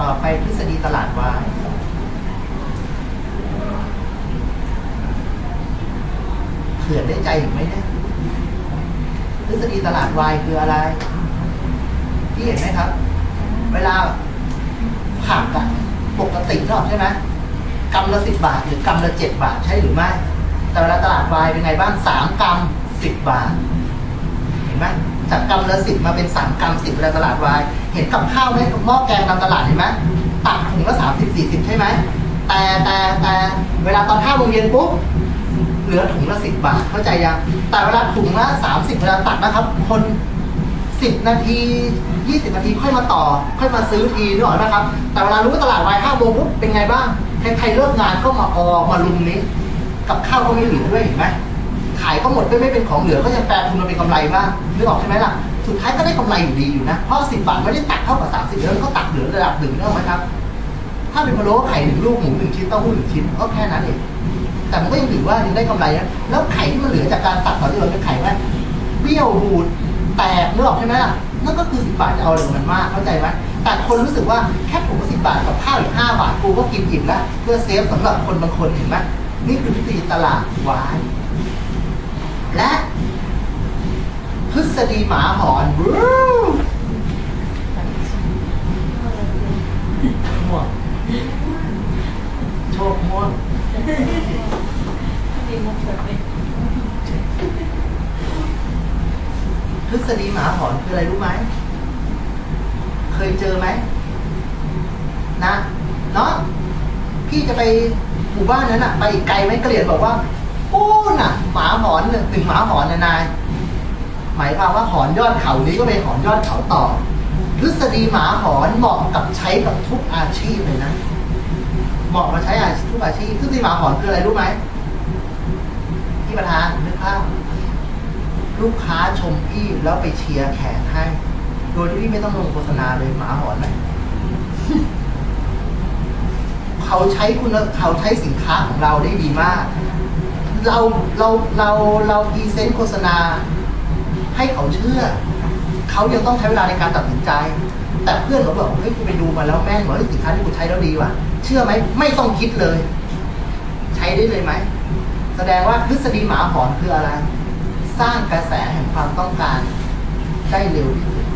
ต่อไปทฤษฎีตลาดวายเขื่อนได้ใจหรือไม่เนี่ยทฤษฎีตลาดวายคืออะไร ที่เห็นไหมครับ เวลาผักอะปกติชอบใช่ไหมกำละสิบบาท หรือกำละเจ็ดบาทใช่หรือไม่ แต่เวลาตลาดวายเป็นไงบ้างสามกำสิบบาท เห็นไหม จากกำละสิบมาเป็นสามกำสิบเวลาตลาดวาย เห็นกับข้าวไหมหม้อแกงตามตลาดเห็นไหมตักถุงละสามสิบสี่สิบใช่ไหมแต่แต่แต่เวลาตอนห้าโมงเย็นปุ๊บเหลือถุงละสิบบาทเข้าใจยังแต่เวลาถุงละสามสิบเวลาตักนะครับ คนสิบนาทียี่สิบนาทีค่อยมาต่อ ค่อยมาซื้อทีนึกออกไหมครับ แต่เวลารู้ว่าตลาดวายห้าโมงปุ๊บเป็นไงบ้างใครเลิกงานก็มาออมาลุมนี้ กับข้าวก็ไม่เหลือด้วยเห็นไหมายก็หมดด้วยไม่เป็นของเหลือก็ยังแปลทุนมาเป็นกำไรบ้างนึกออกใช่ไหมล่ะ สุดท้ายก็ได้กำไรอยู่ดีอยู่นะ เพราะสิบบาทไม่ได้ตักเท่ากับสามสิบแล้วก็ตักเหลือระดับหนึ่งนึกออกไหมครับ ถ้าเป็นพะโล้ไข่หนึ่งลูกหมูหนึ่งชิ้นเต้าหู้หนึ่งชิ้นก็แค่นั้นเอง แต่มันก็ยังถือว่ายังได้กำไรนะแล้วไข่ที่มันเหลือจากการตักตอนที่เราเป็นไข่ว่าเบี้ยวบูดแตกนึกออกใช่ไหมล่ะนั่นก็คือสิบบาทจะเอาอะไรมันมากเข้าใจไหมแต่คนรู้สึกว่าแค่ถุงสิบบาทกับข้าวอีกห้าบาทกูก็กินอิ่มแล้วเพื่อเซฟสำหรับคนบางคนเห็นไหมนี่คือทฤษฎีตลาดวาย และทฤษฎีหมาหอนบรูม่วงโชคม่วงมีมุกแบบนี้ทฤษฎีหมาหอนคืออะไรรู้ไหม เคยเจอไหม นะ เนาะพี่จะไปหมู่บ้านนั้นอะไปอีกไกลไหมกระเหรียญบอกว่า ปู้น่ะ หมาหอนหนึ่งถึงหมาหอนนะนาย หมายความว่าหอนยอดเขานี้ก็ไปหอนยอดเขาต่อทฤษฎีหมาหอนเหมาะกับใช้กับทุกอาชีพเลยนะ เหมาะมาใช้อาชีพทุกอาชีพทฤษฎีหมาหอนคืออะไรรู้ไหมพี่ประธานนึกภาพลูกค้าชมพี่แล้วไปเชียร์แขกให้ โดยที่พี่ไม่ต้องลงโฆษณาเลยหมาหอนไหมเขาใช้คุณเขาใช้สินค้าของเราได้ดีมาก เราเราเราเราพรีเซนต์โฆษณา ให้เขาเชื่อ เขายังต้องใช้เวลาในการตัดสินใจ แต่เพื่อนเขาบอกเฮ้ยคุณไปดูมาแล้วแม่นว่าเฮ้ยสินค้าที่คุณใช้แล้วดีว่ะ เชื่อไหมไม่ต้องคิดเลย ใช้ได้เลยไหมแสดงว่าทฤษฎีหมาหอนคืออะไร สร้างกระแสแห่งความต้องการได้เร็วที่สุด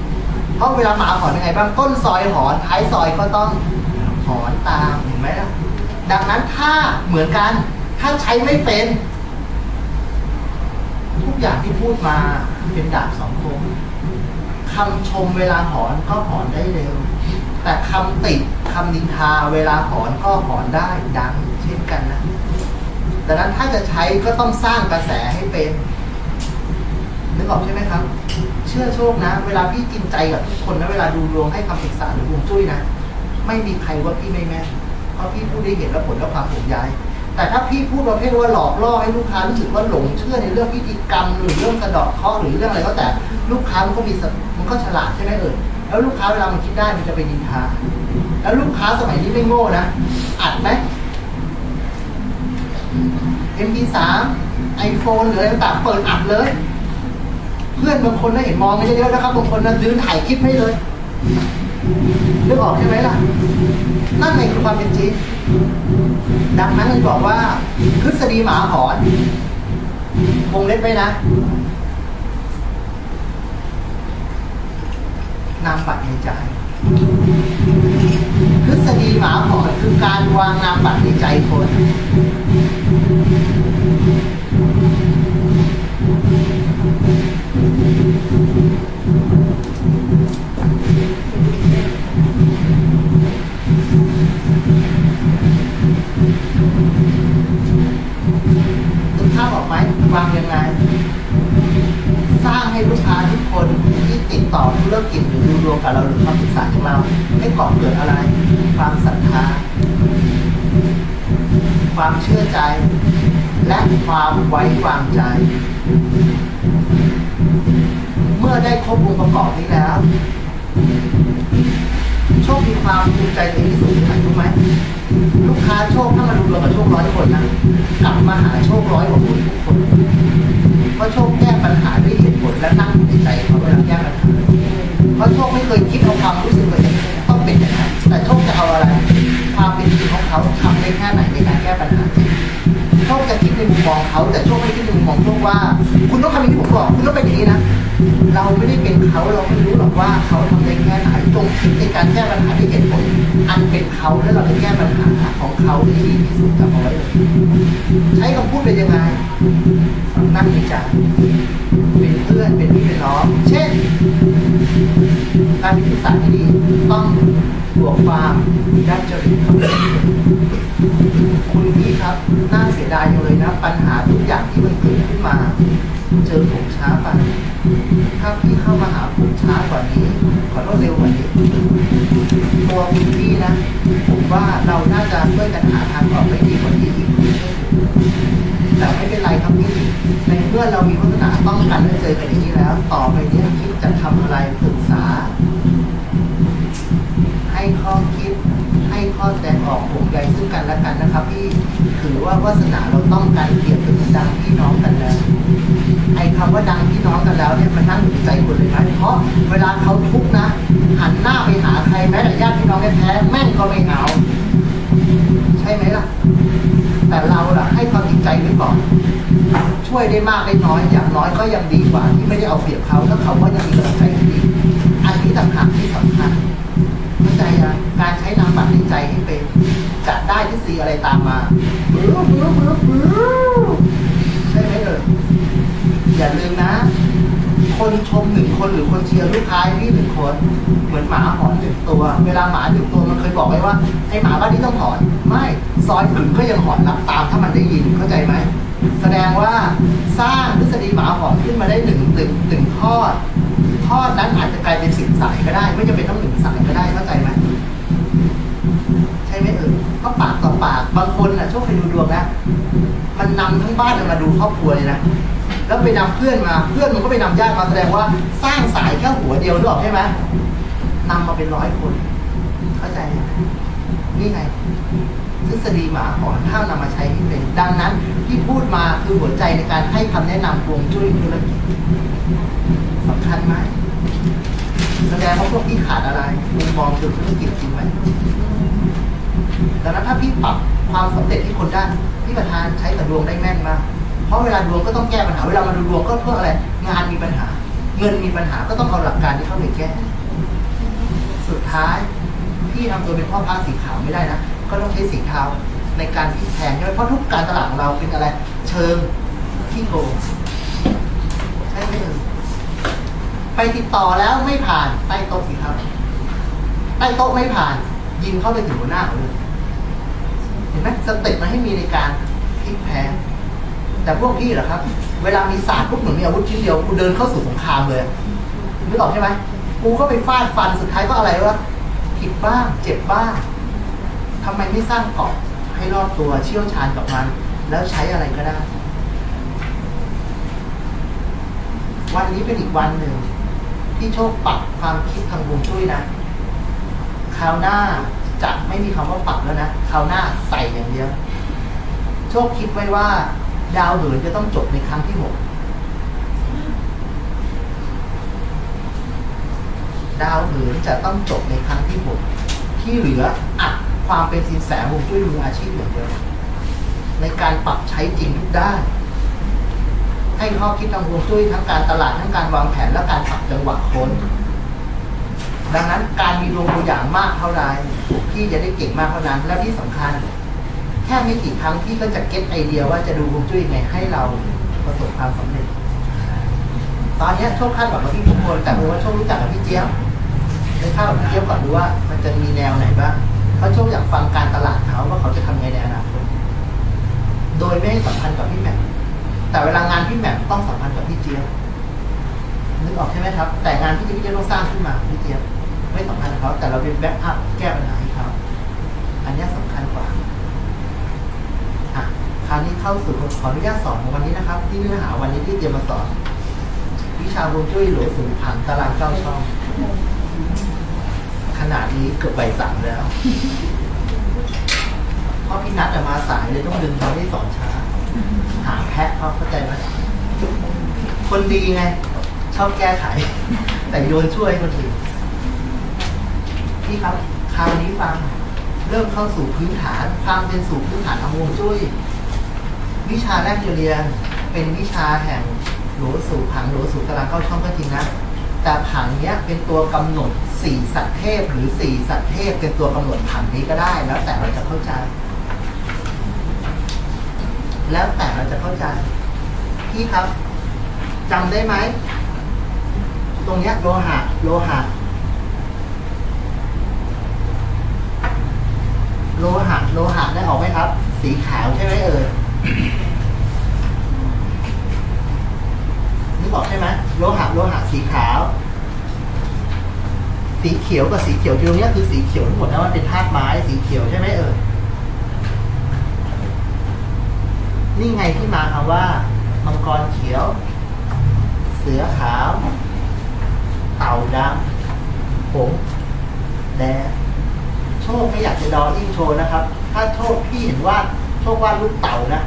เพราะเวลาหมาหอนยังไงบ้างต้นซอยหอนท้ายซอยก็ต้องหอนตามเห็นไหมล่ะดังนั้นถ้าเหมือนกัน ถ้าใช้ไม่เป็น ทุกอย่างที่พูดมาเป็นดาบสองคมคำชมเวลาหอนก็หอนได้เร็ว แต่คำติดคำนินทาเวลาหอนก็หอนได้ดังเช่นกันนะดังนั้นถ้าจะใช้ก็ต้องสร้างกระแสให้เป็นนึกออกใช่ไหมครับ เชื่อโชคนะ เวลาพี่จริงใจกับทุกคนนะเวลาดูดวงให้คำปรึกษาหรือดวงจุ้ยนะ ไม่มีใครว่าพี่ไม่แม่นเพราะพี่พูดได้เห็นและผลและความผมย้าย แต่ถ้าพี่พูดประเภทว่าหลอกล่อให้ลูกค้ารู้สึกว่าหลงเชื่อในเรื่องพิธีกรรมหรือเรื่องกระดอกเคราะห์หรือเรื่องอะไรก็แต่ลูกค้ามันก็มีมันก็ฉลาดใช่ไหมเอ่ยแล้วลูกค้าเวลามันคิดได้มันจะไปนินทาแล้วลูกค้าสมัยนี้ไม่โง่นะอัดไหม MP3 iPhone หรืออะไรต่างเปิดอัดเลย เพื่อนบางคนได้เห็นมองไม่เยอะๆนะครับบางคนนะยืนถ่ายคลิปให้เลยนึกออกใช่ไหมล่ะ นั่นไงคือความเป็นจริงดังนั้นเลยบอกว่าทฤษฎีหมาหอนวงเล็บไว้นะ นามบัตรในใจทฤษฎีหมาหอนคือการวางนามบัตรในใจคนนึ ลูกค้าทุกคนที่ติดต่อธุรกิจหรือดูดวงกับเราหรือคำปรึกษาของเราให้ก่อเกิดอะไร ความศรัทธา ความเชื่อใจ และความไว้วางใจ เมื่อได้ครบองค์ประกอบนี้แล้วโชคมีความภูมิใจในที่สุดไหนรู้ไหมลูกค้าโชคถ้ามาดูดวงกับโชคร้อยคนนะกลับมาหาโชคร้อยกว่าคนทุกคน เขาแต่โชคไม่คิดในมุมมองโชคว่า คุณต้องทำอย่างที่ผมบอก คุณต้องเป็นอย่างนี้นะเราไม่ได้เป็นเขาเราไม่รู้หรอกว่าเขาทำได้แค่ไหนจงคิดในการแก้ปัญหาที่เหตุผลอันเป็นเขาและเราจะแก้ปัญหาของเขาที่ดีที่สุดจำเอาไว้ใช้คำพูดเป็นยังไงนั่งวิจารเป็นเพื่อนเป็นพี่เป็นน้องเช่นการมีศึกษาที่ดีต้องบวกความยัดจริตเข้าไป คุณพี่ครับน่าเสียดายจังเลยนะ ปัญหาทุกอย่างที่มันเกิดขึ้นมา เจอผมช้าไปถ้าพี่เข้ามาหาผมช้ากว่านี้ ขอโทษเร็วกว่านี้ตัวคุณพี่นะ ผมว่าเราน่าจะช่วยกันหาทางออกได้ดีกว่านี้อีกแต่ไม่เป็นไรครับพี่ในเมื่อเรามีวัฒนาต้องกันได้เจอกันอย่างนี้แล้ว ต่อไปนี้คิดจะทำอะไรปรึ ข้อแสดงออกห่วงใยซึ่งกันและกันนะครับพี่ถือว่าวาสนาเราต้องการเปรียบเสมือนดังพี่น้องกันแล้วไอ้คำว่าดังพี่น้องกันแล้วเนี่ยมันนั่งอยู่ใจคนเลยไหมเพราะเวลาเขาทุกข์นะหันหน้าไปหาใครแม้แต่ญาติพี่น้องแท้ๆแม่งก็ไม่เอาใช่ไหมล่ะ แต่เราล่ะให้ความจริงใจไว้ก่อนช่วยได้มากได้น้อยอย่างน้อยก็ยังดีกว่า ที่ไม่ได้เอาเปรียบเขาแล้วเขาก็ยังมีกำลังใจดีอันนี้ต่างหากที่สำคัญเข้าใจยัง การใช้นามบัตรในใจให้เป็นจะได้ทฤษฎีอะไรตามมาบื้อบื้อบื้อบื้อใช่ไหมเอ่ยอย่าลืมนะ คนชมหนึ่งคนหรือคนเชียร์ลูกค้าให้พี่หนึ่งคน เหมือนหมาหอนหนึ่งตัว เวลาหมาหนึ่งตัวมันเคยบอกไว้ว่าไอหมาบ้านนี้ต้องหอน ไม่ซอยอื่นก็ยังหอนรับตามถ้ามันได้ยินเข้าใจไหมแสดงว่าสร้างทฤษฎีหมาหอนขึ้นมาได้หนึ่งหนึ่งหนึ่งทอดทอดนั้นอาจจะกลายเป็นสิบสายก็ได้ ไม่จำเป็นต้องหนึ่งสายก็ได้เข้าใจไหม ปาก บางคนน่ะโชคเคยดูดวงนะมันนำทั้งบ้านมาดูครอบครัวเลยนะแล้วไปนำเพื่อนมา เพื่อนมันก็ไปนำญาติมาแสดงว่าสร้างสายแค่หัวเดียวหรือเปล่าใช่ไหมนำมาเป็นร้อยคน เข้าใจไหมนี่ไงทฤษฎีหมาหอนห้ามนำมาใช้ให้เป็นดังนั้นที่พูดมาคือหัวใจในการให้คำแนะนำฮวงจุ้ยธุรกิจสำคัญไหมแสดงว่าพวกพี่ขาดอะไรมุมมองเกี่ยวกับธุรกิจจริงไหม ดังนั้นถ้าพี่ปรับความสำเร็จที่คนได้พี่ประธานใช้กับดวงได้แม่นมาก เพราะเวลาดวงก็ต้องแก้ปัญหา เวลามาดูดวงก็เพื่ออะไร งานมีปัญหา เงินมีปัญหาก็ต้องเอาหลักการที่เข้าไปแก้ สุดท้ายพี่ทำตัวเป็นพ่อพระสีขาวไม่ได้นะ ก็ต้องใช้สีเทาในการพลิกแพลงใช่ไหมเพราะทุกการตลาดของเราเป็นอะไร เชิงที่โกงใช่ไหมไปติดต่อแล้วไม่ผ่านใต้โต๊ะสิครับใต้โต๊ะไม่ผ่าน ยิงเข้าไปถึงหัวหน้าเขาเลยเห็นไหมสเต็ปมันให้มีในการพลิกแพลงแต่พวกพี่เหรอครับ เวลามีศาสตร์พวกหนูมีอาวุธชิ้นเดียวกูเดินเข้าสู่สงครามเลยนึกออกใช่ไหมกูก็ไปฟาดฟันสุดท้ายก็อะไรวะผิดบ้าง เจ็บบ้างทำไมไม่สร้างเกาะให้รอบตัวเชี่ยวชาญกับมัน แล้วใช้อะไรก็ได้ วันนี้เป็นอีกวันหนึ่งที่โชคปรับความคิดทางวงจุ้ยนะ คราวหน้าจะไม่มีคำว่าปรับแล้วนะคราวหน้าใส่อย่างเดียว โชคคิดไว้ว่า ดาวเหินจะต้องจบในครั้งที่หกดาวเหินจะต้องจบในครั้งที่หกที่เหลืออัดความเป็นสินแสวงจุ้ยมืออาชีพอย่างเดียวในการปรับใช้จริงทุกด้าน ให้ข้อคิดทางฮวงจุ้ยทั้งการตลาดทั้งการวางแผนและการปรับจังหวะคน ดังนั้นการมีดวงตัวอย่างมากเท่าไรพี่จะได้เก่งมากเท่านั้น และที่สำคัญ แค่ไม่กี่ครั้งที่ก็จะเก็ตไอเดียว่าจะดูฮวงจุ้ยยังไงให้เราประสบความสำเร็จ ตอนนี้โชคคาดหวังกับพี่ทุกคนแต่เพราะว่าโชครู้จักกับพี่เจี๊ยบได้เข้าพี่เจี๊ยบก่อนดูว่า มันจะมีแนวไหนบ้างเพราะโชคอยากฟังการตลาดเขาว่าเขาจะทำไงในอนาคตโดยไม่สัมพันธ์กับพี่แหม่มแต่เวลางานพี่แหม่มต้องสัมพันธ์กับพี่เจี๊ยบนึกออกใช่ไหมครับ แต่งานพี่เจี๊ยบต้องสร้างขึ้นมาพี่เจี๊ยบ ไม่สัมพันธ์กับเขาแต่เราเป็นแบ็กอัพแก้ปัญหาให้เขาอันนี้ยสำคัญกว่าอะคราวนี้เข้าสู่ขออนุญาตสอนของวันนี้นะครับ ที่เนื้อหาวันนี้ที่เตรียมมาสอน วิชาฮวงจุ้ยหลวงสู่ผังตารางเก้าช่อง ขนาดนี้เกือบใบสามแล้วเพราะพี่นัทจะมาสายเลยต้องดึงเขาได้สอนช้า หาแพะเขาเข้าใจไหมคนดีไง ชอบแก้ไข แต่โยนช่วยคนอื่น พี่ครับคราวนี้ฟังเริ่มเข้าสู่พื้นฐานความเป็นสู่พื้นฐานทางวงจุ้ยวิชาแรกที่เรียนเป็นวิชาแห่งหลสู่ผังหลสู่ตารางเข้าช่องก็จริงนะแต่ผังเนี้ยเป็นตัวกำหนดสี่สัตว์เทพหรือสี่สัตว์เทพเป็นตัวกำหนดผังนี้ก็ได้ แล้วแต่เราจะเข้าใจ แล้วแต่เราจะเข้าใจพี่ครับจำได้ไหมตรงเนี้ยโลหะโลหะ โลหะได้ออกไหมครับ สีขาวใช่ไหมเอ่ยนึกออกใช่ไหมโลหะโลหะสีขาว สีเขียวกับสีเขียวตรงนี้คือสีเขียวทั้งหมดนะมันเป็นธาตุไม้สีเขียวใช่ไหมเอ่ยนี่ไงที่มาคำว่า มังกรเขียว เสือขาว เต่าดำผงแดงโชคไม่อยากจะดอยิ่งโชว์นะครับ คพี่เห็นว่าโชคว่าลูกเต่านะ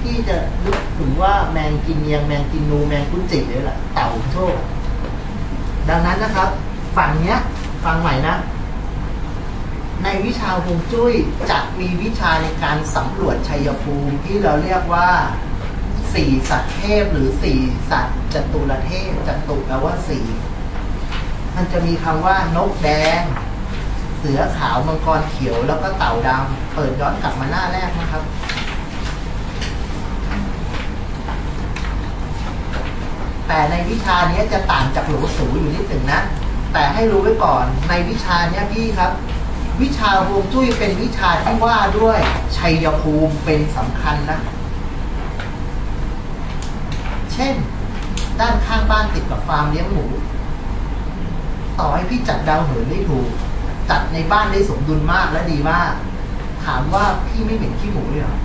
พี่จะนึกถึงว่าแมงกินเนียงแมงกินนูแมงกุนจิเลยแหละเต่าโชค ดังนั้นนะครับ ฝั่งเนี้ยฟังใหม่นะ ในวิชาฮวงจุ้ยจะมีวิชาในการสำรวจชัยภูมิที่เราเรียกว่าสี่สัตว์เทพหรือสี่สัตว์จตุรเทพจตุแปลว่าสี่มันจะมีคำว่านกแดง เสือขาวมังกรเขียวแล้วก็เต่าดำเปิดย้อนกลับมาหน้าแรกนะครับ แต่ในวิชาเนี้ยจะต่างจากหลวสูอยู่นิดหนึ่งนะ แต่ให้รู้ไว้ก่อน ในวิชาเนี้ยพี่ครับ วิชาฮวงจุ้ยเป็นวิชาที่ว่าด้วยชัยภูมิเป็นสำคัญนะ เช่น ด้านข้างบ้านติดกับฟาร์มเลี้ยงหมู ต่อให้พี่จัดดาวเหินได้ถูก จัดในบ้านได้สมดุลมากและดีมาก ถามว่าพี่ไม่เหม็นขี้หมูเลยเหรอ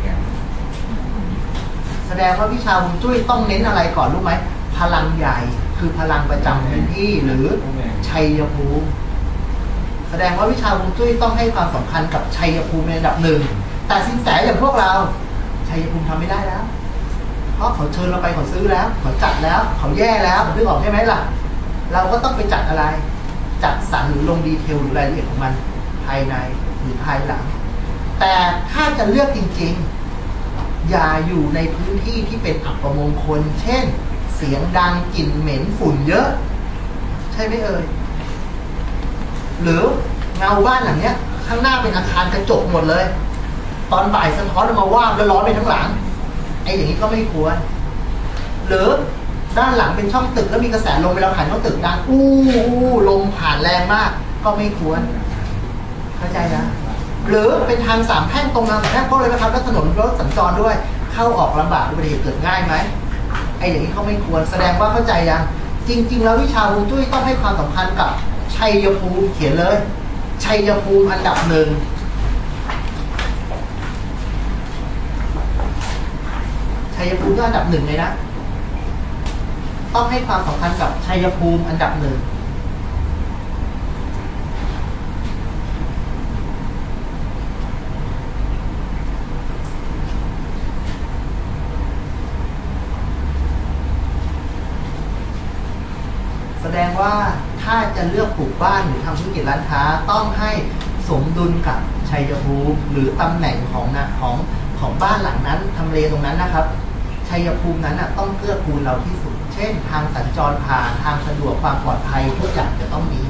แสดงว่าวิชาฮวงจุ้ยต้องเน้นอะไรก่อนรู้ไหมพลังใหญ่คือพลังประจำพื้นที่หรือชัยภูมิแสดงว่าวิชาฮวงจุ้ยต้องให้ความสำคัญกับชัยภูมิในระดับหนึ่งแต่สินแสอย่างพวกเราชัยภูมิทำไม่ได้แล้ว เพราะเขาเชิญเราไปเขาซื้อแล้ว เขาจัดแล้ว เขาแย่แล้วนึกออกใช่ไหมล่ะ เราก็ต้องไปจัดอะไร จัดสรรหรือลงดีเทลหรือรายละเอียดของมันภายในหรือภายหลัง แต่ถ้าจะเลือกจริงๆ อย่าอยู่ในพื้นที่ที่เป็นอัปมงคล เช่น เสียงดังกลิ่นเหม็นฝุ่นเยอะ ใช่ไหมเอ่ยหรือเงาบ้านหลังเนี้ย ข้างหน้าเป็นอาคารกระจกหมดเลย ตอนบ่ายสะท้อนอมาว่าแล้วร้อนไปทั้งหลังไอ้อย่างนี้ก็ไม่ควร หรือ ด้านหลังเป็นช่องตึกแล้วมีกระแสลมเวลาผ่านช่องตึกดังอู้อู้ลมผ่านแรงมาก ก็ไม่ควร เข้าใจนะ หรือเป็นทางสามแพ่งตรงทางแพ่งเพราะอะไรนะครับแล้วถนนรถสัญจรด้วย เข้าออกลำบากอุบัติเหตุเกิดง่ายไหมไอ้อย่างนี้เขาไม่ควรแสดงว่าเข้าใจยังจริง ๆ แล้ววิชาฮวงจุ้ยต้องให้ความสำคัญกับชัยภูมิเขียนเลย ชัยภูมิอันดับหนึ่งชัยภูมิก็อันดับหนึ่งเลยนะ ต้องให้ความสำคัญกับชัยภูมิอันดับหนึ่งแสดงว่าถ้าจะเลือกปลูกบ้านหรือทำธุรกิจร้านค้าต้องให้สมดุลกับชัยภูมิหรือตำแหน่งของนะของของบ้านหลังนั้นทำเลตรงนั้นนะครับชัยภูมินั้นนะต้องเกื้อกูลเราที่สุด เช่น ทางสัญจรผ่านทางสะดวกความปลอดภัยทุกอย่างจะต้องมี